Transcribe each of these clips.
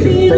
노래죠.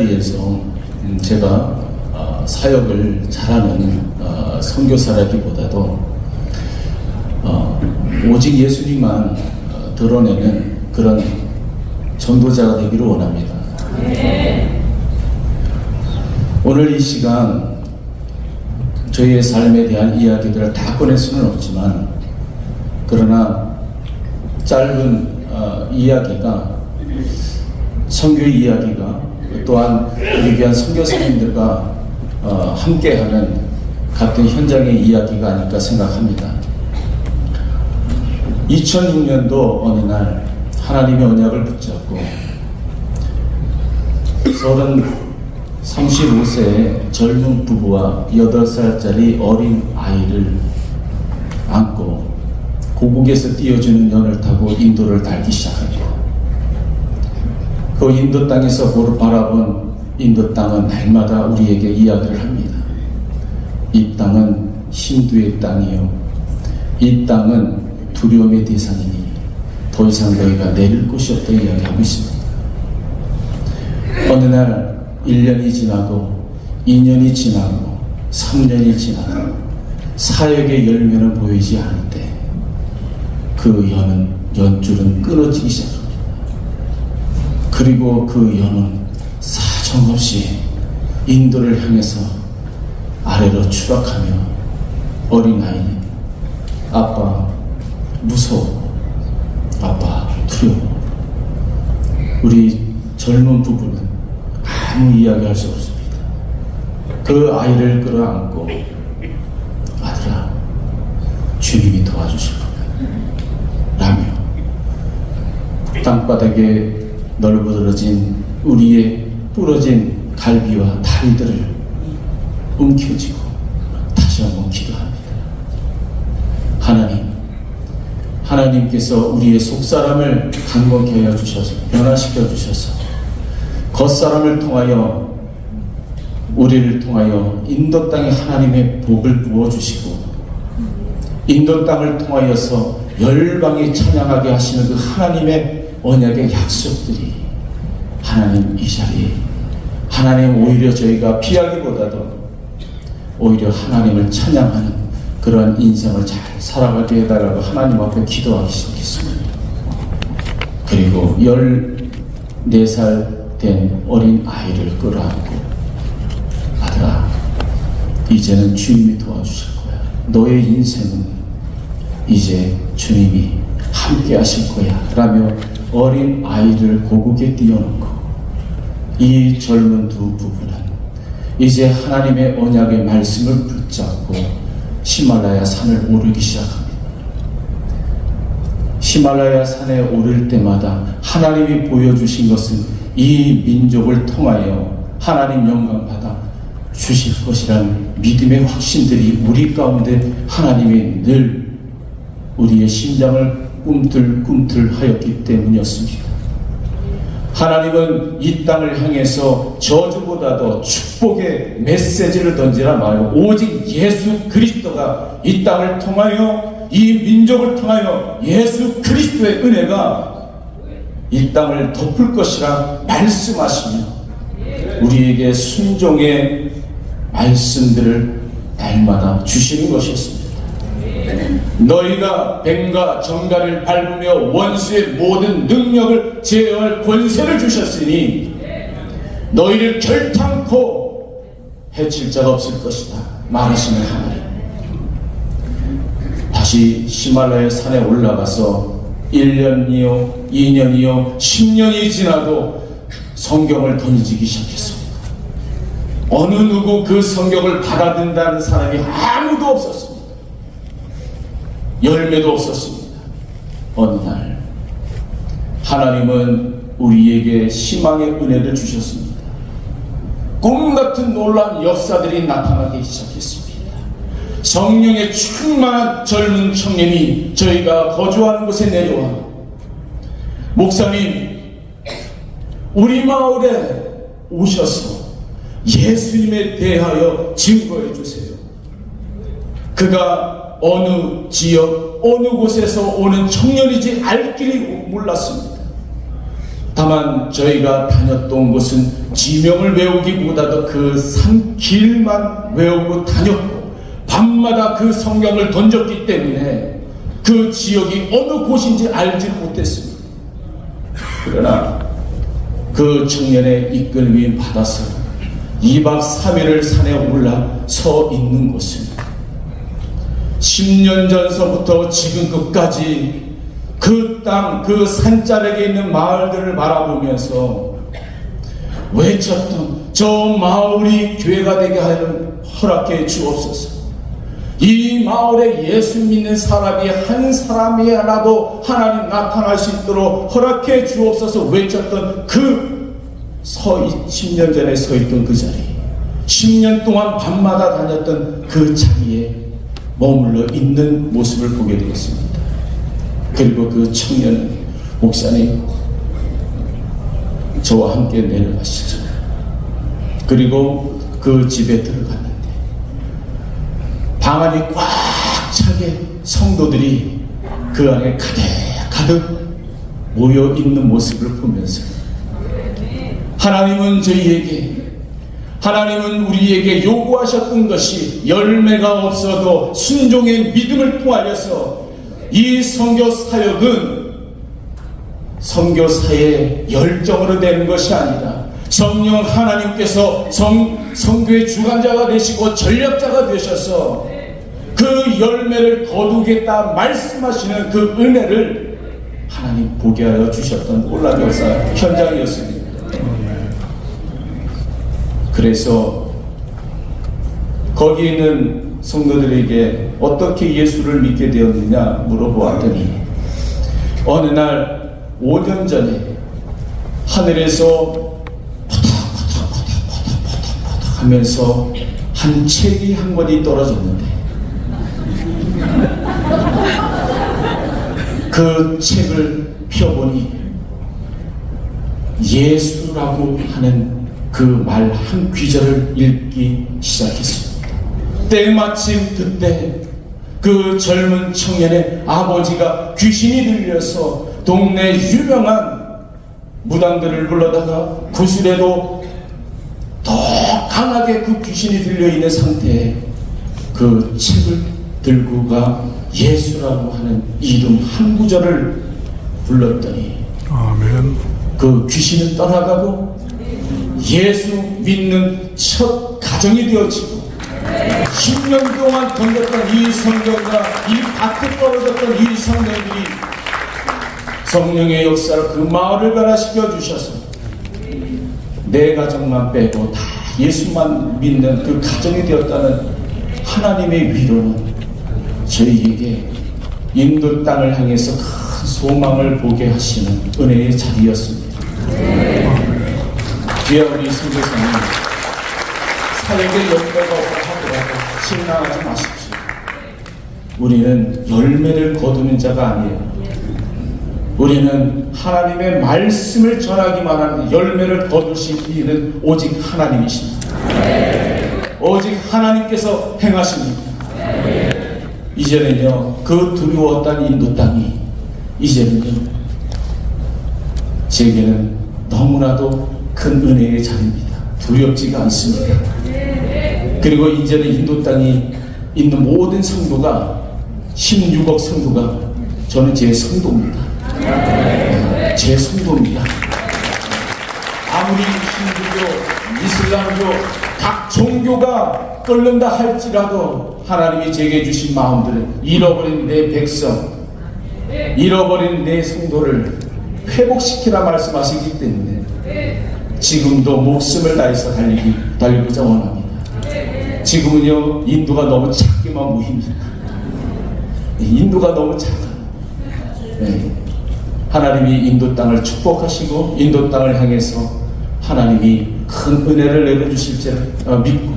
자리에서 음, 제가 어, 사역을 잘하는 어, 선교사라기보다도 어, 오직 예수님만 어, 드러내는 그런 전도자가 되기를 원합니다. 오늘 이 시간 저희의 삶에 대한 이야기들을 다 꺼낼 수는 없지만 그러나 짧은 어, 이야기가 선교의 이야기가 또한 우리 귀한 선교사님들과 어, 함께하는 같은 현장의 이야기가 아닐까 생각합니다. 2006년도 어느 날 하나님의 언약을 붙잡고 30, 35세의 젊은 부부와 8살짜리 어린 아이를 안고 고국에서 띄워주는 연을 타고 인도를 달기 시작합니다. 그 인도 땅에서 바라본 인도 땅은 날마다 우리에게 이야기를 합니다. 이 땅은 힌두의 땅이요. 이 땅은 두려움의 대상이니 더 이상 너희가 내릴 곳이 없다 이야기하고 있습니다. 어느 날 1년이 지나고 2년이 지나고 3년이 지나고 사역의 열매는 보이지 않을 때 그 연은 연줄은 끊어지기 시작합니다. 그리고 그 연은 사정없이 인도를 향해서 아래로 추락하며 어린아이는 아빠 무서워. 아빠 두려워. 우리 젊은 부부는 아무 이야기할 수 없습니다. 그 아이를 끌어안고 아들아 주님이 도와주실 겁니다 라며 땅바닥에 널브러진 우리의 부러진 갈비와 다리들을 움켜쥐고 다시 한번 기도합니다. 하나님, 하나님께서 우리의 속사람을 강건케 하여 주셔서 변화시켜 주셔서 겉사람을 통하여 우리를 통하여 인도 땅에 하나님의 복을 부어 주시고 인도 땅을 통하여서 열방이 찬양하게 하시는 그 하나님의 언약의 약속들이 하나님 이 자리에 하나님 오히려 저희가 피하기보다도 오히려 하나님을 찬양하는 그러한 인생을 잘 살아가게 해달라고 하나님 앞에 기도하기 시작했습니다. 그리고 14살 된 어린 아이를 끌어안고 아들아 이제는 주님이 도와주실 거야. 너의 인생은 이제 주님이 함께 하실 거야. 라며 어린 아이를 고국에 띄워놓고 이 젊은 두 부부는 이제 하나님의 언약의 말씀을 붙잡고 히말라야 산을 오르기 시작합니다. 히말라야 산에 오를 때마다 하나님이 보여주신 것은 이 민족을 통하여 하나님 영광 받아 주실 것이란 믿음의 확신들이 우리 가운데 하나님이 늘 우리의 심장을 꿈틀꿈틀 하였기 때문이었습니다. 하나님은 이 땅을 향해서 저주보다도 축복의 메시지를 던지라 말고 오직 예수 그리스도가 이 땅을 통하여 이 민족을 통하여 예수 그리스도의 은혜가 이 땅을 덮을 것이라 말씀하시며 우리에게 순종의 말씀들을 날마다 주시는 것이었습니다. 너희가 뱀과 정갈을 밟으며 원수의 모든 능력을 제어할 권세를 주셨으니 너희를 결탄코 해칠 자가 없을 것이다 말하시는 하나님 다시 히말라야 산에 올라가서 1년이요 2년이요 10년이 지나도 성경을 던지기 시작했습니다. 어느 누구 그 성경을 받아든다는 사람이 아무도 없었습니다 열매도 없었습니다. 어느 날 하나님은 우리에게 희망의 은혜를 주셨습니다. 꿈 같은 놀라운 역사들이 나타나기 시작했습니다. 성령의 충만한 젊은 청년이 저희가 거주하는 곳에 내려와 목사님 우리 마을에 오셔서 예수님에 대하여 증거해 주세요. 그가 어느 지역, 어느 곳에서 오는 청년이지 알 길이 몰랐습니다. 다만 저희가 다녔던 곳은 지명을 외우기보다도 그 산길만 외우고 다녔고 밤마다 그 성경을 던졌기 때문에 그 지역이 어느 곳인지 알지 못했습니다. 그러나 그 청년의 이끌림 받아서 2박 3일을 산에 올라 서 있는 곳은 10년 전서부터 지금 끝까지 그 땅, 그 산자락에 있는 마을들을 바라보면서 외쳤던 저 마을이 교회가 되게 하는 허락해 주옵소서. 이 마을에 예수 믿는 사람이 한 사람이라도 하나님 나타날 수 있도록 허락해 주옵소서 외쳤던 그 서, 10년 전에 서 있던 그 자리. 10년 동안 밤마다 다녔던 그 자리에 머물러 있는 모습을 보게 되었습니다. 그리고 그 청년은 목사님 저와 함께 내려가시죠. 그리고 그 집에 들어갔는데 방 안이 꽉 차게 성도들이 그 안에 가득 가득 모여 있는 모습을 보면서 하나님은 저희에게 하나님은 우리에게 요구하셨던 것이 열매가 없어도 순종의 믿음을 통하여서 이 선교 사역은 선교사의 열정으로 되는 것이 아니라 성령 하나님께서 성, 성교의 주관자가 되시고 전략자가 되셔서 그 열매를 거두겠다 말씀하시는 그 은혜를 하나님 보게 하여 주셨던 놀라운 역사 현장이었습니다. 그래서 거기 있는 성도들에게 어떻게 예수를 믿게 되었느냐 물어보았더니 어느 날 5년 전에 하늘에서 포닥포닥포닥포닥포닥 하면서 한 책이 한 권이 떨어졌는데 그 책을 펴보니 예수라고 하는 그 말 한 귀절을 읽기 시작했습니다. 때마침 그때 그 젊은 청년의 아버지가 귀신이 들려서 동네 유명한 무당들을 불러다가 구슬에도 더 강하게 그 귀신이 들려 있는 상태에 그 책을 들고 가 예수라고 하는 이름 한 구절을 불렀더니 아멘. 그 귀신은 떠나가고 예수 믿는 첫 가정이 되어지고 10년 동안 던졌던 이 성경과 이 밭에 떨어졌던 이 성경들이 성령의 역사로 그 마을을 변화시켜 주셔서 내 가정만 빼고 다 예수만 믿는 그 가정이 되었다는 하나님의 위로는 저희에게 인도 땅을 향해서 큰 소망을 보게 하시는 은혜의 자리였습니다. 우리 선교사님 사역의 열매가 없다 하더라도 실망하지 마십시오. 우리는 열매를 거두는 자가 아니에요. 우리는 하나님의 말씀을 전하기만 하는 열매를 거두실 이는 오직 하나님이십니다. 오직 하나님께서 행하십니다. 이제는요, 그 두려웠던 인도 땅이 이제는요, 제게는 너무나도 큰 은혜의 자리입니다. 두렵지가 않습니다. 그리고 이제는 인도 땅이 있는 모든 성도가 16억 성도가 저는 제 성도입니다. 제 성도입니다. 아무리 힌두교, 이슬람교, 각 종교가 끓는다 할지라도 하나님이 제게 주신 마음들은 잃어버린 내 백성, 잃어버린 내 성도를 회복시키라 말씀하시기 때문에 지금도 목숨을 다해서 달리기, 달리고자 원합니다. 지금은요, 인도가 너무 작기만 무입니다. 인도가 너무 작아요. 네. 하나님이 인도 땅을 축복하시고 인도 땅을 향해서 하나님이 큰 은혜를 내려주실 줄 어, 믿고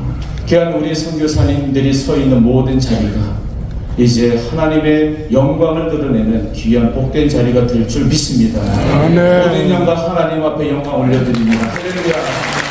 귀한 우리 선교사님들이 서 있는 모든 자리가 이제 하나님의 영광을 드러내는 귀한 복된 자리가 될 줄 믿습니다. 아멘. 모든 영광 하나님 앞에 영광 올려드립니다. 할렐루야.